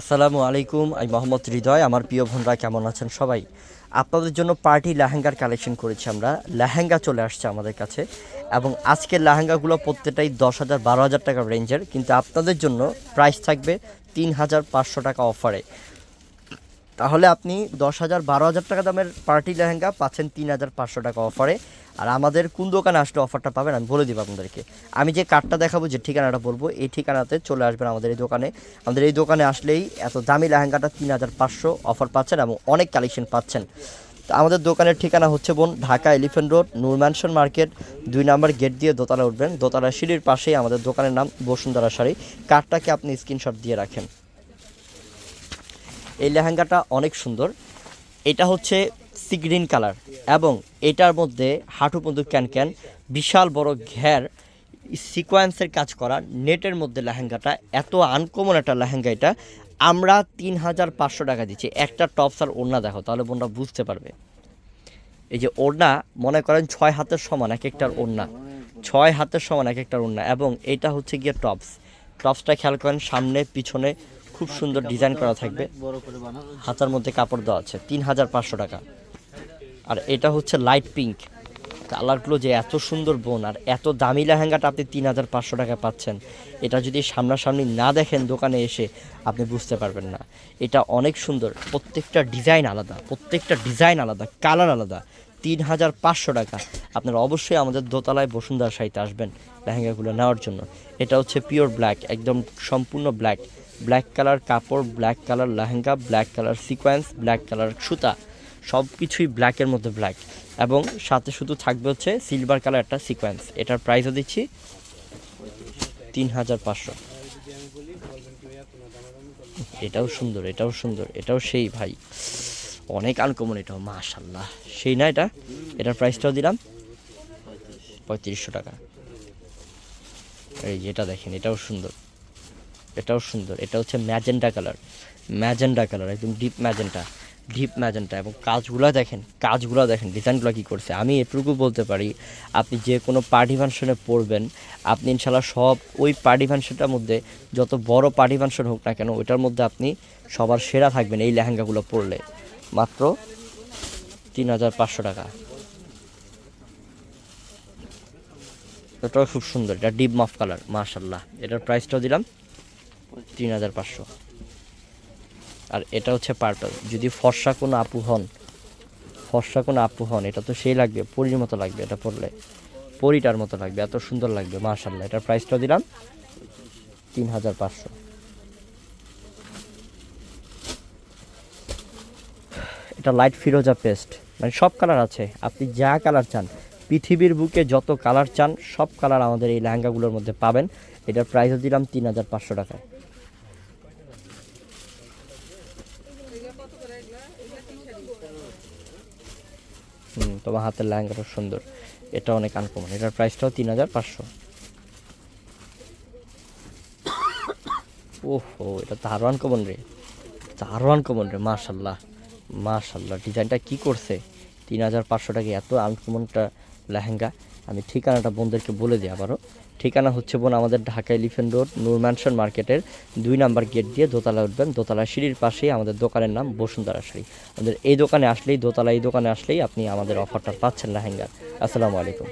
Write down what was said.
আসসালামু আলাইকুম, আমি মোহাম্মদ হৃদয়, আমার প্রিয় বোনরা কেমন আছেন সবাই? আপনাদের জন্য পার্টি লেহেঙ্গার কালেকশন করেছি আমরা। লেহেঙ্গা চলে আসছে আমাদের কাছে এবং আজকের লেহেঙ্গাগুলো প্রত্যেকটাই দশ হাজার, বারো হাজার টাকা রেঞ্জের কিন্তু আপনাদের জন্য প্রাইস থাকবে তিন হাজার পাঁচশো টাকা অফারে তাহলে আপনি দশ হাজার, বারো হাজার টাকা দামের পার্টি লেহেঙ্গা পাচ্ছেন তিন হাজার পাঁচশো টাকা অফারে। আর আমাদের কোন দোকানে আসলে অফারটা পাবেন আমি বলে দিব আপনাদেরকে। আমি যে কার্ডটা দেখাবো যে ঠিকানাটা বলব, এই ঠিকানাতে চলে আসবেন আমাদের এই দোকানে। আমাদের এই দোকানে আসলেই এত দামি লেহেঙ্গাটা তিন হাজার পাঁচশো অফার পাচ্ছেন এবং অনেক কালেকশন পাচ্ছেন। তো আমাদের দোকানের ঠিকানা হচ্ছে বোন Dhaka Elephant Road, Noor Mansion Market, দুই নাম্বার গেট দিয়ে দোতলা উঠবেন। দোতলা সিঁড়ির পাশেই আমাদের দোকানের নাম বসুন্ধরা শাড়ি। কার্ডটাকে আপনি স্ক্রিনশট দিয়ে রাখেন। এই লেহেঙ্গাটা অনেক সুন্দর। এটা হচ্ছে সি গ্রিন কালার এবং এটার মধ্যে হাঁটু পর্যন্ত ক্যান ক্যান বিশাল বড় ঘের সিকোয়েন্সের কাজ করা নেটের মধ্যে লেহেঙ্গাটা। এত আনকমন একটা লেহেঙ্গা এটা। আমরা তিন হাজার পাঁচশো টাকা দিচ্ছি। একটা টপস আর ওড়না দেখো, তাহলে বোনরা বুঝতে পারবে। এই যে ওড়না, মনে করেন ছয় হাতের সমান এক একটার ওড়না। ছয় হাতের সমান এক একটার ওড়না এবং এটা হচ্ছে গিয়ে টপস। টপসটা খেয়াল করেন সামনে, পিছনে খুব সুন্দর ডিজাইন করা থাকবে। হাতার মধ্যে কাপড় দেওয়া আছে তিন হাজার পাঁচশো টাকা। আর এটা হচ্ছে লাইট পিঙ্ক কালারগুলো যে এত সুন্দর বোন আর এত দামি লেহেঙ্গাটা আপনি তিন হাজার পাঁচশো টাকা পাচ্ছেন এটা যদি সামনাসামনি না দেখেন দোকানে এসে আপনি বুঝতে পারবেন না। এটা অনেক সুন্দর প্রত্যেকটা ডিজাইন আলাদা প্রত্যেকটা ডিজাইন আলাদা কালার আলাদা তিন হাজার পাঁচশো টাকা। আপনারা অবশ্যই আমাদের দোতলায় বসুন্ধরা সাহিত্যে আসবেন লেহেঙ্গাগুলো নেওয়ার জন্য। এটা হচ্ছে পিওর ব্ল্যাক একদম সম্পূর্ণ ব্ল্যাক ব্ল্যাক কালার কাপড়, black colour lehenga, black colour sequence, black colour সুতা সব কিছুই ব্ল্যাকের মধ্যে ব্ল্যাক। এবং সাথে শুধু থাকবে হচ্ছে সিলভার কালার একটা সিকোয়েন্স। এটার প্রাইসও দিচ্ছি তিন হাজার পাঁচশো। এটাও সুন্দর এটাও সুন্দর, এটাও সেই ভাই। অনেক আনকমন এটাও মাশাল্লাহ সেই না এটা? এটার প্রাইসটাও দিলাম পঁয়ত্রিশশো টাকা। এই যেটা দেখেন, এটাও সুন্দর। এটাও সুন্দর, এটা হচ্ছে ম্যাজেন্টা কালার। ম্যাজেন্টা কালার, একদম ডিপ ম্যাজেন্টা ডিপ ম্যাজেন্টা। এবং কাজগুলো দেখেন কাজগুলো দেখেন, ডিজাইনগুলো কী করছে। আমি এটুকু বলতে পারি, আপনি যে কোনো পার্টি ফাংশনে পড়বেন, আপনি ইনশাল্লাহ সব ওই পার্টি ফাংশনটার মধ্যে, যত বড় পার্টি ফাংশন হোক না কেন, ওইটার মধ্যে আপনি সবার সেরা থাকবেন এই লেহেঙ্গাগুলো পরলে। মাত্র তিন হাজার পাঁচশো টাকা। এটাও খুব সুন্দর, এটা ডিপ মাফ কালার মাশাল্লাহ এটার প্রাইসটাও দিলাম। তিন হাজার পাঁচশো। আর এটা হচ্ছে পার্পল যদি ফর্সা কোনো আপু হন, ফর্সা কোনো আপু হন, এটা তো সেই লাগবে, পরির মতো লাগবে এটা পরলে। পরিটার মতো লাগবে, এত সুন্দর লাগবে মাশাল্লাহ এটার প্রাইসটাও দিলাম, তিন হাজার পাঁচশো। এটা লাইট ফিরোজা পেস্ট মানে সব কালার আছে, আপনি যা কালার চান, পৃথিবীর বুকে যত কালার চান, সব কালার আমাদের এই লেহেঙ্গাগুলোর মধ্যে পাবেন। এটার প্রাইসও দিলাম তিন হাজার পাঁচশো টাকায়। তোমার হাতের লেহেঙ্গাটা সুন্দর। এটা অনেক আনকমন এটার প্রাইসটাও তিন হাজার পাঁচশো। ওহো, এটা তো আরও আনকমন রে। আরও আনকমন রে মাশাল্লাহ মাশাল্লাহ ডিজাইনটা কি করছে? তিন হাজার পাঁচশো টাকা, এত আনকমনটা লেহেঙ্গা। আমি ঠিকানাটা বোনদেরকে বলে দিই আবারও। ঠিকানা হচ্ছে বোন আমাদের Dhaka Elephant Road Noor Mansion মার্কেটের দুই নাম্বার গেট দিয়ে দোতলা উঠবেন। দোতলা সিঁড়ির পাশেই আমাদের দোকানের নাম বসুন্ধরা শাড়ি আমাদের এই দোকানে আসলেই, দোতলা এই দোকানে আসলেই আপনি আমাদের অফারটা পাচ্ছেন লেহেঙ্গার। আসসালামু আলাইকুম।